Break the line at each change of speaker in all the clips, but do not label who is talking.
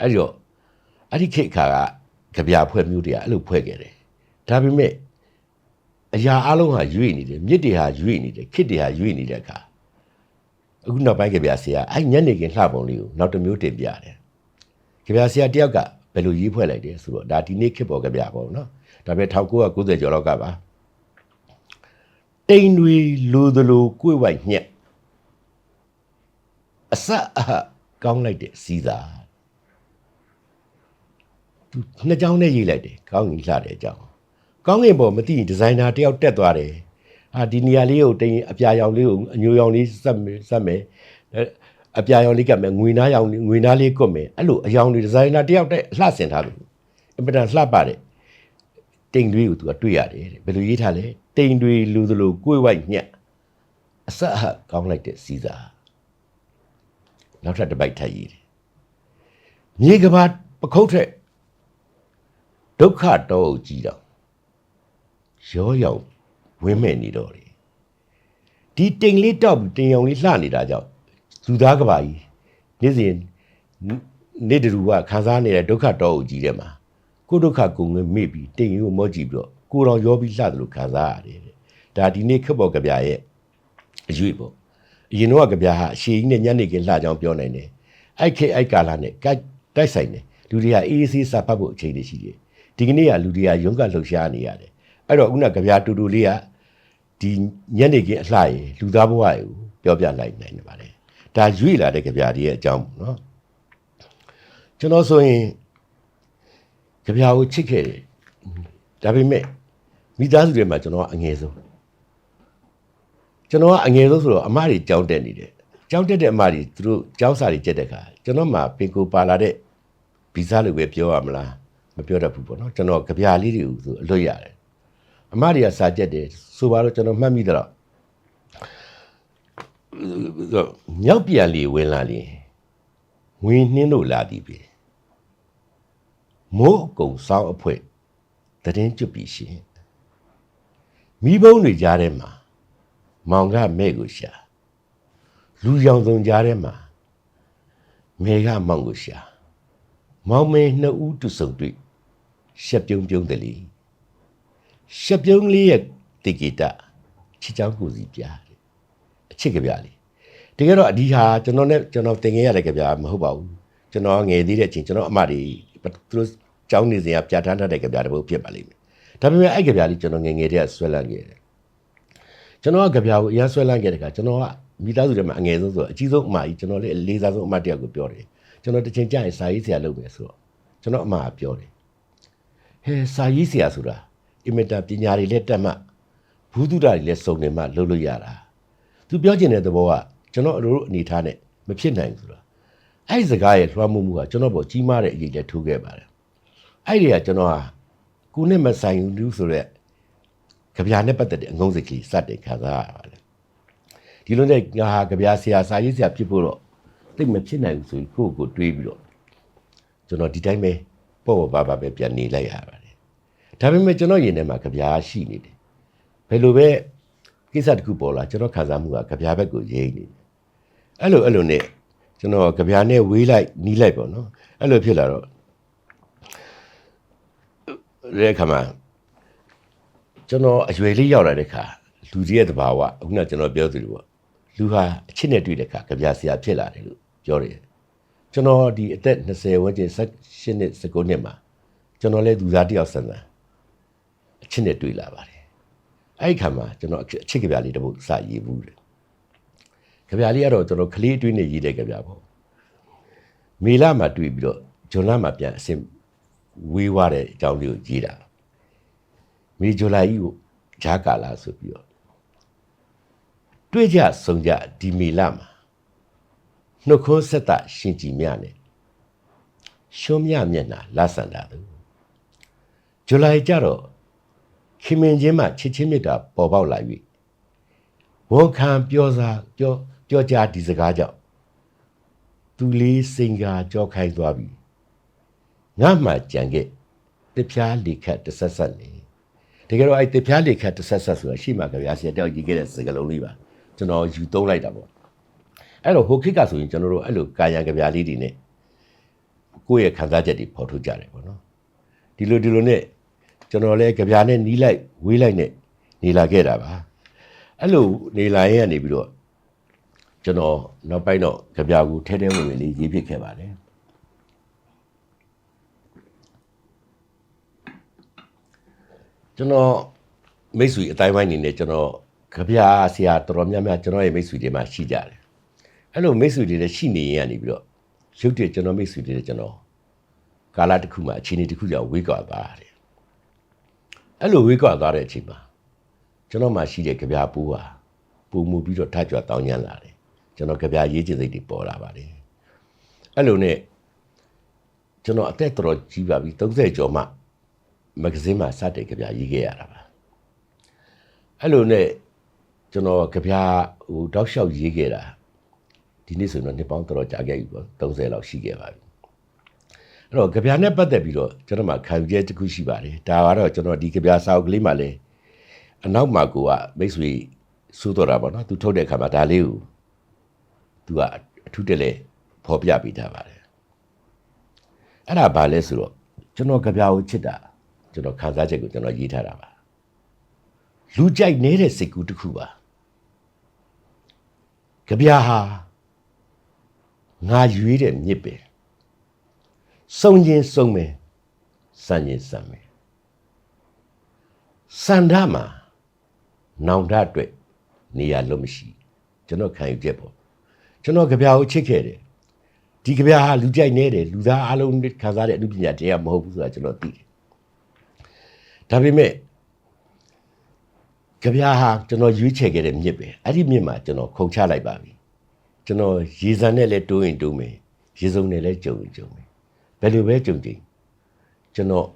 အဲ့ဒီတော့အဲ့ဒီခေတ်ခါကကြပြဖွဲ့မျိုးတွေကအဲ့လိုဖွဲ့ခဲ့တယ်ဒါပေမဲ့အရာအလုံးဟာရွေ့နေတယ်မြစ်တွေဟာရွေ့နေတယ်ခေတ်တွေဟာရွေ့နေတဲ့အခါအခုနောက်ပိုင်းကြပြဆရာအဲ့ညနေခင်းလှပုံလေးကိုနောက်တစ်မျိုးတင်ပြတယ်ကြပြဆရာတယောက်ကဘယ်လိုရေးဖွဲ့လိုက်တယ်ဆိုတော့ဒါဒီနေ့ခေတ်ပေါ်ကြပြပေါ့နော်ဒါပေမဲ့1990ကျော်လောက်ကပါတိန်တွေလိုသလိုကိုယ်ဝိုက်ညက်အစအဟကောင်းလိုက်တဲ့စီးသာ သူနှစ်ကြောင်းနဲ့ရေးလိုက်တယ်ကောင်းကြီးလှတဲ့အကြောင်းကောင်းကင်ပေါ်မသိရင်ဒီဇိုင်နာတယောက်တက်သွားတယ်ဟာဒီနေရာလေးကိုတိန်အပြာရောင်လေးကိုအညိုရောင်လေးစက်မယ်စက်မယ်အဲအပြာရောင်လေးကမယ်ငွေသားရောင်လေးငွေသားလေးကွတ်မယ်အဲ့လိုအရောင်လေးဒီဇိုင်နာတယောက်တက်လှဆင်ထားလို့အင်ပဒန်လှပတဲ့တိန်တွေကိုသူကတွေ့ရတယ်တဲ့ဘယ်လိုရေးထားလဲတိန်တွေလူသလိုကိုယ်ဝိုက်ညက်အဆက်အဟကောင်းလိုက်တဲ့စီးစာနောက်ထပ်တစ်ပိုက်ထပ်ရေးတယ်မြေကဘာပခုတ်ထက် ဒုက္ခတော့ကြီးတော့ရောရောက်ဝင်းမဲ့နေတော့တယ်ဒီတိမ်လေးတောက်ပြီးတင်ရောင်လေးလှနေတာကြောင့်လူသားကဘာကြီးနေ့စဉ်နေ့တူကခံစားနေတဲ့ဒုက္ခတော့ကြီးတဲ့မှာကိုယ်ဒုက္ခကိုငွေမေ့ပြီးတိမ်ကိုမော့ကြည့်ပြီးတော့ကိုယ်တော်ရောပြီးလှတယ်လို့ခံစားရတယ်တဲ့ဒါဒီနေ့ခက်ပေါ်ကြပြရဲ့အရွေပေါ့အရင်တော့ကြပြဟာအရှိကြီးနဲ့ညနေခင်းလှကြောင်းပြောနိုင်တယ်အိုက်ခေအိုက်ကာလာနဲ့တိုက်ဆိုင်တယ်လူတွေကအေးအေးဆေးစာဖတ်ဖို့အချိန်တွေရှိတယ် ဒီကနေ့ကလူတွေကရုန်းကလှုပ်ရှားနေရတယ်အဲ့တော့ခုနကဗျာတူတူလေးကဒီညနေခင်းအလှရည်လူသားဘဝရည်ကိုပြောပြလိုက်နိုင်နေပါတယ်ဒါရွေ့လာတဲ့ကြပြတွေရဲ့အကြောင်းပေါ့နော်ကျွန်တော်ဆိုရင်ကြပြကိုချစ်ခဲ့တယ်ဒါပေမဲ့မိသားစုတွေမှာကျွန်တော်ကအငယ်ဆုံးကျွန်တော်ကအငယ်ဆုံးဆိုတော့အမတွေကြောင်းတက်နေတယ်ကြောင်းတက်တဲ့အမတွေသူတို့ကြောင်းစာတွေကျက်တဲ့ခါကျွန်တော်မှပင်ကိုပါလာတဲ့ဗီဇလို့ပဲပြောရမလား မပြောတတ်ဘူးပေါ့နော်ကျွန်တော်ကြပြလေးတွေကိုဆိုအလွတ်ရတယ်အမတွေကစာကြက်တယ်ဆိုပါတော့ကျွန်တော်မှတ်မိတော့မြောက်ပြန်လီဝင်လာလီငွေနှင်းတို့လာသည်ပြီမိုးအကုံစောင်းအဖွဲတည်င်းကျွတ်ပြီရှင်မိဘုံတွေကြားထဲမှာမောင်ကမဲ့ကိုရှာလူရောင်စုံကြားထဲမှာမေကမောင်ကိုရှာမောင်မေနှစ်ဦးတူဆုံတွေ့ ရှက်ပြုံးပြုံးတယ်လီရှက်ပြုံးလေးရဲ့တေဂီတာချစ်ချောင်းကိုစီပြတယ်အချစ်ကြပြလေးတကယ်တော့အဒီဟာကျွန်တော်နဲ့ကျွန်တော်တင်ခဲ့ရတဲ့ကြပြမဟုတ်ပါဘူးကျွန်တော်ငယ်သေးတဲ့အချိန်ကျွန်တော်အမတွေသူတို့ကျောင်းနေစဉ်ကပြဋ္ဌာန်းထားတဲ့ကြပြတစ်ပုဒ်ဖြစ်ပါလိမ့်မယ်ဒါပေမဲ့အဲ့ကြပြလေးကျွန်တော်ငယ်ငယ်တည်းကဆွဲလန်းခဲ့တယ်ကျွန်တော်ကကြပြကိုအရင်ဆွဲလန်းခဲ့တဲ့ခါကျွန်တော်ကမိသားစုထဲမှာအငယ်ဆုံးဆိုတော့အကြီးဆုံးအမကြီးကျွန်တော်လည်းအလေးစားဆုံးအမတယောက်ကိုပြောတယ်ကျွန်တော်တစ်ချိန်ကြာရင်စာရေးဆရာလုပ်မယ်ဆိုတော့ကျွန်တော်အမကပြောတယ် ဟဲစာရေးဆရာဆိုတာအင်မတန်ပညာတွေလည်းတက်မှဘူးတုဒ္ဒတွေလည်းစုံနေမှလုပ်လို့ရတာသူပြောချင်တဲ့သဘောကကျွန်တော်အလိုလိုအနေထားနဲ့မဖြစ်နိုင်ဘူးဆိုတာအဲ့ဒီစကားရဲ့လွှမ်းမိုးမှုကကျွန်တော်ပေါ်ကြီးမားတဲ့အရေးလည်းထိုးခဲ့ပါတယ်အဲ့ဒီကကျွန်တော်ဟာကိုနဲ့မဆိုင်ဘူးဆိုတော့ကြပြာနဲ့ပတ်သက်တဲ့အငုံးစိတ်ကလေးစတင်ခံစားရပါတယ်ဒီလိုနဲ့ငါဟာကြပြာဆရာစာရေးဆရာဖြစ်ဖို့တော့သိမဖြစ်နိုင်ဘူးဆိုပြီးကိုယ့်ကိုတွေးပြီးတော့ကျွန်တော်ဒီတိုင်းပဲ ပေါ့ပေါ့ပါပါပဲပြန်နေလိုက်ရပါတယ်ဒါပေမဲ့ကျွန်တော်ရင်ထဲမှာကြပြာရှိနေတယ်ဘယ်လိုပဲကိစ္စတစ်ခုပေါ်လာကျွန်တော်ခံစားမှုကကြပြာဘက်ကိုရိမ့်နေတယ်အဲ့လိုအဲ့လိုနဲ့ကျွန်တော်ကြပြာနဲ့ဝေးလိုက်နီးလိုက်ပေါ့နော်အဲ့လိုဖြစ်လာတော့ရဲခါမှာကျွန်တော်အရွယ်လေးရောက်လာတဲ့ခါလူကြီးရဲ့တဘာဝအခုနကျွန်တော်ပြောသလိုပေါ့လူဟာအချစ်နဲ့တွေ့တဲ့ခါကြပြဆရာဖြစ်လာတယ်လို့ပြောတယ် ကျွန်တော်ဒီအသက်20ဝန်းကျင်18နှစ်19နှစ်မှာကျွန်တော်လည်းလူသားတယောက်ဆန်ဆန်အချစ်နဲ့တွေ့လာပါတယ်အဲ့ဒီခါမှာကျွန်တော်အချစ်ကြပြလေးတစ်ပုဒ်စရေးဘူးတယ်ကြပြလေးကတော့ကျွန်တော်ကလေးအတွင်းနဲ့ရေးတဲ့ကြပြပေါ့မေလမှာတွေ့ပြီးတော့ဂျွန်လမှာပြန်အစင်ဝေးွားတဲ့အကြောင်းလေးကိုရေးတာမေဂျူလာကြီးကိုဂျာကာလာဆိုပြီးတော့တွေ့ကြဆုံကြဒီမေလမှာ နှုတ်ခွန်းဆက်တာရှင်ကြည်မြနဲ့ရှုံးမြမျက်နှာလာဆန်တာသူဇူလိုင်ကြတော့ခင်မင်ချင်းမှချစ်ချင်းမြတ်တာပေါ်ပေါက်လာ၍ဝန်ခံပြောစားပြောပြောကြဒီစကားကြောင့်သူလေးစိန်ကာကြောခိုင်းသွားပြီငါမှကြံခဲ့တပြားလေခတ်တဆက်ဆက်နေတကယ်တော့အဲ့တပြားလေခတ်တဆက်ဆက်ဆိုတာရှိမှကြဗျာဆရာတယောက်ကြီးခဲ့တဲ့စကားလုံးလေးပါကျွန်တော်ယူသုံးလိုက်တာပေါ့ အဲ့တော့ဟိုခိကဆိုရင်ကျွန်တော်တို့အဲ့လိုကာယံကြဗျာလေးတွေနဲ့ကိုယ့်ရဲ့ခံစားချက်တွေပေါ်ထုတ်ကြတယ်ပေါ့နော်ဒီလိုဒီလိုနဲ့ကျွန်တော်လည်းကြပြာနဲ့နီးလိုက်ဝေးလိုက်နဲ့နေလာခဲ့တာပါအဲ့လိုနေလာရင်ကနေပြီးတော့ကျွန်တော်နောက်ပိုင်းတော့ကြပြာကိုထဲထဲဝင်ဝင်လေးရေးပြခဲ့ပါတယ်ကျွန်တော်မိတ်ဆွေအတိုင်းဝိုင်းနေနဲ့ကျွန်တော်ကြပြာဆရာတော်တော်များများကျွန်တော်ရဲ့မိတ်ဆွေတွေမှာရှိကြတယ် အဲ့လိုမိတ်ဆွေတွေလည်းရှိနေရင်ကနေပြီးတော့ရုပ်တရက်ကျွန်တော်မိတ်ဆွေတွေလည်းကျွန်တော်ကာလတစ်ခုမှာအခြေအနေတစ်ခုကြောင့်ဝေးကွာသွားတယ်အဲ့လိုဝေးကွာသွားတဲ့အချိန်မှာကျွန်တော်မှရှိတဲ့ကြပြာပူးဟာပုံမှုပြီးတော့ထကြွတောင်းညံလာတယ်ကျွန်တော်ကြပြာရေးချင်စိတ်တွေပေါ်လာပါတယ်အဲ့လိုနဲ့ကျွန်တော်အသက်တော်တော်ကြီးပါပြီ30ကျော်မှမဂ္ဂဇင်းမှာစတဲ့ကြပြာရေးခဲ့ရတာပါအဲ့လိုနဲ့ကျွန်တော်ကြပြာဟိုတောက်လျှောက်ရေးခဲ့တာ ဒီနေ့ဆိုတော့နှစ်ပေါင်းတော်တော်ကြာခဲ့ပြီပေါ့30လောက်ရှိခဲ့ပါပြီအဲ့တော့ကြပြာနဲ့ပတ်သက်ပြီးတော့ကျွန်တော်မှခံယူချက်တစ်ခုရှိပါတယ်ဒါကတော့ကျွန်တော်ဒီကြပြာစာအုပ်ကလေးမှလည်းအနောက်မှာကိုကမိတ်ဆွေစိုးတော်တာပေါ့နော်သူထုတ်တဲ့အခါမှာဒါလေးကိုသူကအထူးတက်လဲဖော်ပြပေးထားပါတယ်အဲ့ဒါဘာလဲဆိုတော့ကျွန်တော်ကြပြာကိုချစ်တာကျွန်တော်ခံစားချက်ကိုကျွန်တော်ရေးထားတာပါလူကြိုက်နေတဲ့စိတ်ကူးတစ်ခုပါကြပြာဟာ ငါရွေးတဲ့မြစ်ပဲစုံချင်းစုံမယ်စံချင်းစံမယ်စန္ဒမှာနောင်တအတွက်နေရာလုံးမရှိကျွန်တော်ခံယူချက်ပေါ့ကျွန်တော်ကြပြာကိုချစ်ခဲ့တယ်ဒီကြပြာဟာလူကြိုက်နေတယ်လူသားအလုံးခံစားတဲ့အမှုပညာတရားမဟုတ်ဘူးဆိုတာကျွန်တော်သိတယ်ဒါပေမဲ့ကြပြာဟာကျွန်တော်ရွေးချယ်ခဲ့တဲ့မြစ်ပဲအဲ့ဒီမြစ်မှာကျွန်တော်ခုန်ချလိုက်ပါပြီ ကျွန်တော်ရေစံနဲ့လည်းတိုးရင်တိုးမယ်ရေစုံနဲ့လည်းကြုံရင်ကြုံမယ်ဘယ်လိုပဲကြုံကြိမ်ကျွန်တော်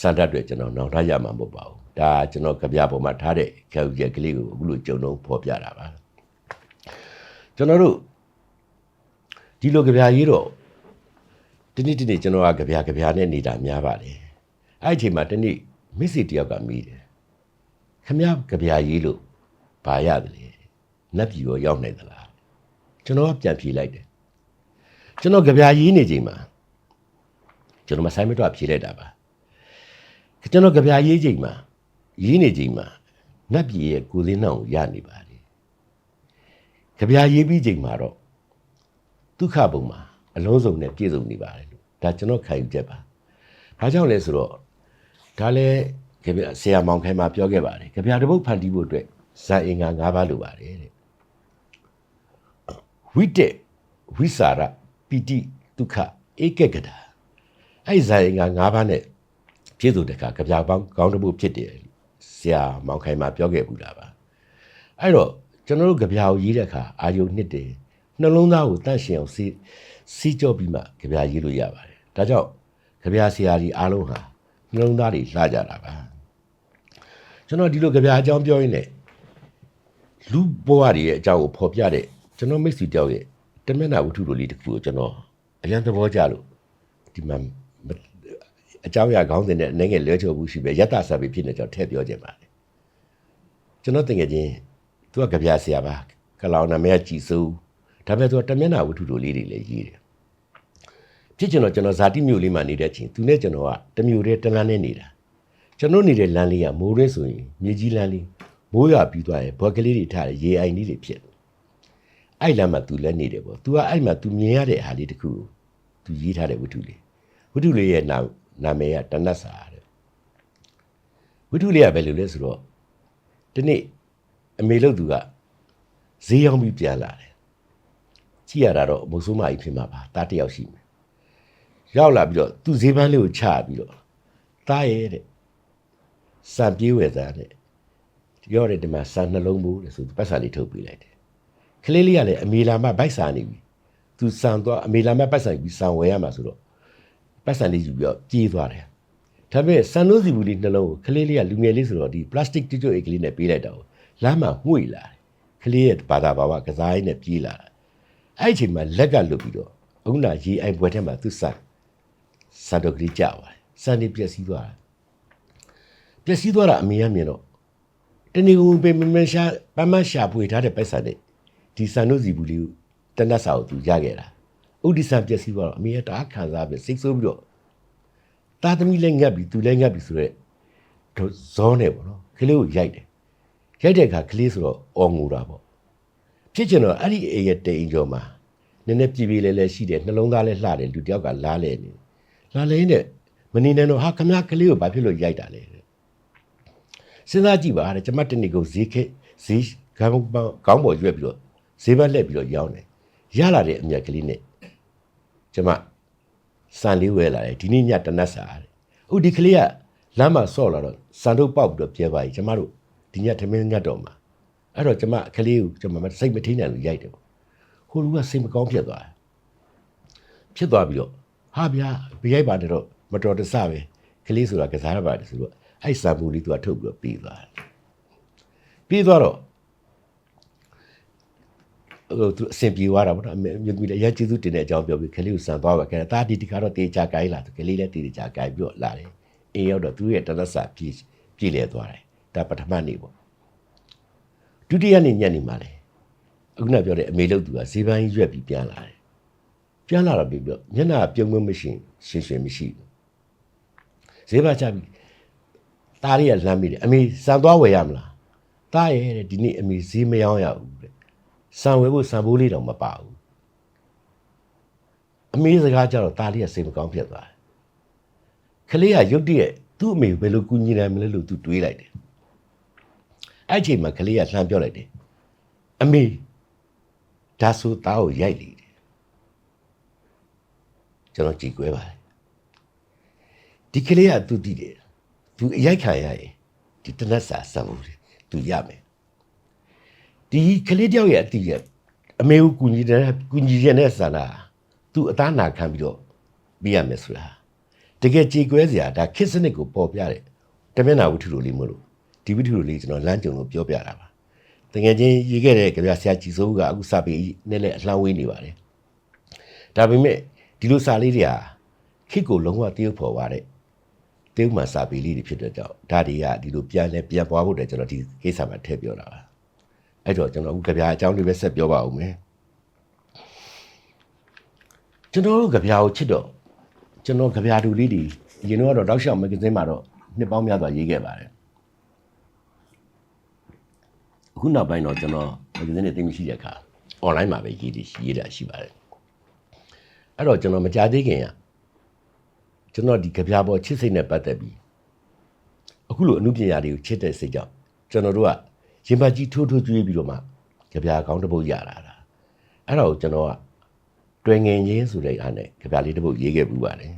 စံတတ်တွေကျွန်တော်နောင်တရမှာမဟုတ်ပါဘူးဒါကျွန်တော်ကြပြပေါ်မှာထားတဲ့ခဲဥချက်ကလေးကိုအခုလိုကြုံတော့ဖော်ပြတာပါကျွန်တော်တို့ဒီလိုကြပြရေးတော့ဒီနေ့ဒီနေ့ကျွန်တော်ကကြပြကြပြနဲ့နေတာများပါတယ်အဲ့ဒီအချိန်မှာဒီနေ့မစ်စီတယောက်ကမိတယ်ခမရကြပြရေးလို့ဘာရတယ်လဲနတ်ပြည်ရောရောက်နိုင်သလား ကျွန်တော်ကပြန်ဖြေလိုက်တယ်ကျွန်တော်ကြပြရေးနေချိန်မှာကျွန်တော်မဆိုင်မတော့ဖြေလိုက်တာပါကျွန်တော်ကြပြရေးချိန်မှာရေးနေချိန်မှာနတ်ပြည်ရဲ့ကိုယ်စင်းနှောင်ကိုရနေပါလေကြပြရေးပြီးချိန်မှာတော့ဒုက္ခဘုံမှာအလုံးစုံနဲ့ပြည့်စုံနေပါတယ်လို့ဒါကျွန်တော်ခံယူချက်ပါဘာကြောင့်လဲဆိုတော့ဒါလည်းကြပြဆရာမောင်ခိုင်မှာပြောခဲ့ပါတယ်ကြပြတပုတ်ဖန်တီးဖို့အတွက်ဇာအင်္ဂါ၅ပါးလိုပါတယ်တဲ့ ဝိတက်ဝိစာရပိတိဒုက္ခဧကကတာအဲ့ဇာအင်္ဂါ၅ပါးနဲ့ပြည့်စုံတဲ့အခါကြပြပေါင်းကောင်းတမှုဖြစ်တယ်ဆရာမောင်ခိုင်မှာပြောခဲ့ဘူးလားပါအဲ့တော့ကျွန်တော်တို့ကြပြာကိုရေးတဲ့အခါအာယုနှစ်တယ်နှလုံးသားကိုတန့်ရှင်းအောင်စီစီကြောပြီးမှကြပြာရေးလို့ရပါတယ်ဒါကြောင့်ကြပြာဆရာကြီးအားလုံးဟာနှလုံးသားတွေလှကြတာပါကျွန်တော်ဒီလိုကြပြာအကြောင်းပြောရင်းနဲ့လူဘဝတွေရဲ့အကြောင်းကိုဖော်ပြတဲ့ ကျွန်တော်မိတ်ဆွေတယောက်ရဲ့တမျက်နှာဝတ္ထုလိုလေးတစ်ခုကိုကျွန်တော်အရင်သဘောကျလို့ဒီမှာအကြောင်းအရာခေါင်းစဉ်နဲ့အနေငယ်လွဲချော်မှုရှိပဲယတ္တစာပေဖြစ်နေကြောင်းထည့်ပြောခြင်းပါတယ်ကျွန်တော်တင်ငယ်ချင်းသူကကြပြဆရာပါကလောင်နာမည်ကြည်စိုးဒါပေမဲ့သူကတမျက်နှာဝတ္ထုလိုလေးတွေလည်းရေးတယ်ဖြစ်ကျွန်တော်ကျွန်တော်ဇာတိမျိုးလေးမှာနေတဲ့အချိန်သူနဲ့ကျွန်တော်ကတမျိုးတည်းတလန်းနဲ့နေတာကျွန်တော်နေတဲ့လမ်းလေးကမိုးရဲဆိုရင်မြေကြီးလမ်းလေးမိုးရွာပြီးသွားရင်ဘွက်ကလေးတွေထားတယ်ရေအိုင်လေးတွေဖြစ် အဲ့လမ်းမှာသူလည်းနေတယ်ပေါ့သူကအဲ့မှာသူမြင်ရတဲ့အားလေးတခုကိုသူရေးထားတဲ့ဝတ္ထုလေးဝတ္ထုလေးရဲ့နာနာမည်ကတနတ်စာတဲ့ဝတ္ထုလေးကဘယ်လိုလဲဆိုတော့ဒီနေ့အမေလို့သူကဈေးရောက်ပြီးပြန်လာတယ်ကြည့်ရတာတော့မုတ်ဆိုးမကြီးဖြစ်မှာပါတားတယောက်ရှိမယ်ရောက်လာပြီးတော့သူဈေးပန်းလေးကိုချပြီးတော့တားရဲ့တဲ့စံပြေးဝယ်သားတဲ့ပြောတယ်ဒီမှာစံနှလုံးဘူးတဲ့ဆိုသူပတ်စာလေးထုတ်ပေးလိုက်တယ် ကလေးလေးကလည်းအမေလာမဘိုက်စာနေပြီသူစံတော့အမေလာမပတ်စာပြီးစံဝယ်ရမှာဆိုတော့ပတ်စံလေးယူပြီးတော့ပြေးသွားတယ်ဒါပေမဲ့စံနိုးစီဘူးလေးနှလုံးကိုကလေးလေးကလူငယ်လေးဆိုတော့ဒီပလတ်စတစ်ကျွတ်အိတ်ကလေးနဲ့ပေးလိုက်တော့လမ်းမှာမှု့လာတယ်ကလေးရဲ့ဘာသာဘာဝကစားရင်းနဲ့ပြေးလာတာအဲ့ဒီအချိန်မှာလက်ကလွတ်ပြီးတော့အခုနာရေအိုင်ပွဲထဲမှာသူစံစံတော့ကလေးကြာပါတယ်စံနေပြက်စီးသွားတာပြက်စီးသွားတာအမေကမြင်တော့တနေ့ကုန်ပင်မရှာပန်းမရှာပွေထားတဲ့ပိုက်ဆံနဲ့ ဒီစံတို့စီဘူးလေးကိုတနတ်စာကိုသူရခဲ့တာဥဒိစ္စပျက်စီးသွားတော့အမေကတအားခံစားပြီးစိတ်ဆိုးပြီးတော့တာသမီလည်းငတ်ပြီးသူလည်းငတ်ပြီးဆိုတော့ဇောနေပေါ့နော်ကလေးကိုရိုက်တယ်ရိုက်တဲ့အခါကလေးဆိုတော့အော်ငူတာပေါ့ဖြစ်ချင်တော့အဲ့ဒီအိမ်ရဲ့တိမ်ကျော်မှာနည်းနည်းပြည်ပြည်လဲလဲရှိတယ်နှလုံးသားလဲလှတယ်လူတယောက်ကလားလဲနေလာလဲနဲ့မနေနဲ့တော့ဟာခမကလေးကိုဘာဖြစ်လို့ရိုက်တာလဲတဲ့စဉ်းစားကြည့်ပါတဲ့ကျမတနေ့ကိုဈေးခက်ဈေးခေါင်းခေါင်းပေါ်ရွက်ပြီးတော့ ဈေးဘက်လှည့်ပြီးတော့ရောင်းတယ်ရလာတဲ့အမြတ်ကလေးနဲ့ကျမစံလေးဝဲလာတယ်ဒီနေ့ညတနတ်စာတဲ့ဥဒီကလေးကလမ်းမှာဆော့လာတော့စံတို့ပေါက်ပြီးတော့ပြဲပါကြီးကျမတို့ဒီညထမင်းငတ်တော့မှာအဲ့တော့ကျမကလေးကိုကျမစိတ်မထိန်နိုင်လို့ရိုက်တယ်ပေါ့ဟိုလူကစိတ်မကောင်းဖြစ်သွားတယ်ဖြစ်သွားပြီးတော့ဟာဗျာပြရိုက်ပါတယ်တော့မတော်တဆပဲကလေးဆိုတာကစားရပါတယ်ဆိုတော့အဲ့စံပူလေးသူကထုတ်ပြီးတော့ပြီးသွားတယ်ပြီးသွားတော့ ဟိုသူအဆင်ပြေသွားတာပေါ့နော်အမေမြတ်ကြီးလည်းအရင်ကျေးဇူးတင်တဲ့အကြောင်းပြောပြီးကလေးကိုစံသွားပါခဲ့တာဒီဒီကတော့တေချာကိုင်းလာသူကလေးလည်းတေချာကိုင်းပြီးတော့လာတယ်အင်းရောက်တော့သူရဲ့တနတ်စာပြည့်ပြည့်လဲသွားတယ်ဒါပထမနေ့ပေါ့ဒုတိယနေ့ညနေမှာလေအခုနပြောတဲ့အမေလို့သူကဈေးပန်းကြီးရွက်ပြီးပြန်လာတယ်ပြန်လာတော့ပြီးပြောမျက်နှာပြုံးမမရှိရှင်ရှင်မရှိဘူးဈေးပန်းချပြီးตาရီကလမ်းမိတယ်အမေစံသွားဝယ်ရမလားตาရဲ့တဲ့ဒီနေ့အမေဈေးမရောင်းရဘူးတဲ့ စံဝဲဖို့စံပိုးလေးတောင်မပါဘူးအမေစကားကြတော့ตาလေးကစိတ်မကောင်းဖြစ်သွားတယ်ခလေးကရုတ်တရက်သူ့အမေကိုဘယ်လိုကူညီနိုင်မလဲလို့သူတွေးလိုက်တယ်အဲ့အချိန်မှာခလေးကလှမ်းပြောလိုက်တယ်အမေဒါဆိုသားကိုရိုက်လေတယ်ကျွန်တော်ကြည်ကွဲပါတယ်ဒီကလေးကသူတည်တယ်သူအရိုက်ခံရရင်ဒီတနက်စာစံဖို့သူရမယ် ဒီကလေးတယောက်ရဲ့အတီးရဲ့အမေကိုကူညီတဲ့ကူညီရတဲ့ဆန္ဒသူအသားနာခံပြီးတော့ပြရမယ်ဆိုတာတကယ်ကြေကွဲစရာဒါခစ်စနစ်ကိုပေါ်ပြတယ်တမင်နာဝတ္ထုလိုလေးမလို့ဒီဝတ္ထုလိုလေးကျွန်တော်လမ်းကြုံလို့ပြောပြတာပါတကယ်ချင်းရေးခဲ့တဲ့ကြပြဆရာကြည်စိုးကအခုစာပေနဲ့လည်းအလှမ်းဝေးနေပါတယ်ဒါပေမဲ့ဒီလိုစာလေးတွေဟာခစ်ကိုလုံးဝတရုပ်ဖော်သွားတဲ့တရုပ်မှစာပေလေးတွေဖြစ်တဲ့ကြောင့်ဒါတွေကဒီလိုပြန်လဲပြန်ပွားဖို့တည်းကျွန်တော်ဒီကိစ္စမှာထည့်ပြောတာပါ အဲ့တော့ကျွန်တော်အခုကြပြအကြောင်းလေးပဲဆက်ပြောပါဦးမယ်ကျွန်တော်တို့ကြပြကိုချစ်တော့ကျွန်တော်ကြပြတူလေးတွေအရင်တော့တောက်လျှောက်မဂ္ဂဇင်းမှာတော့နှစ်ပေါင်းများစွာရေးခဲ့ပါတယ်အခုနောက်ပိုင်းတော့ကျွန်တော်မဂ္ဂဇင်းတွေသိမရှိတဲ့အခါ online မှာပဲရေးတယ်ရေးတာရှိပါတယ်အဲ့တော့ကျွန်တော်မကြသေးခင်ကကျွန်တော်ဒီကြပြပေါ်ချစ်စိတ်နဲ့ပတ်သက်ပြီးအခုလိုအမှုပညာတွေကိုချစ်တဲ့စိတ်ကြောင့်ကျွန်တော်တို့က ရင်ပတ်ကြီးထိုးထိုးကျွေးပြီးတော့မှကြပြာကောင်းတစ်ပုတ်ရလာတာအဲ့ဒါကိုကျွန်တော်ကတွင်ငင်ချင်းဆိုတဲ့အားနဲ့ကြပြာလေးတစ်ပုတ်ရေးခဲ့ပူပါတယ်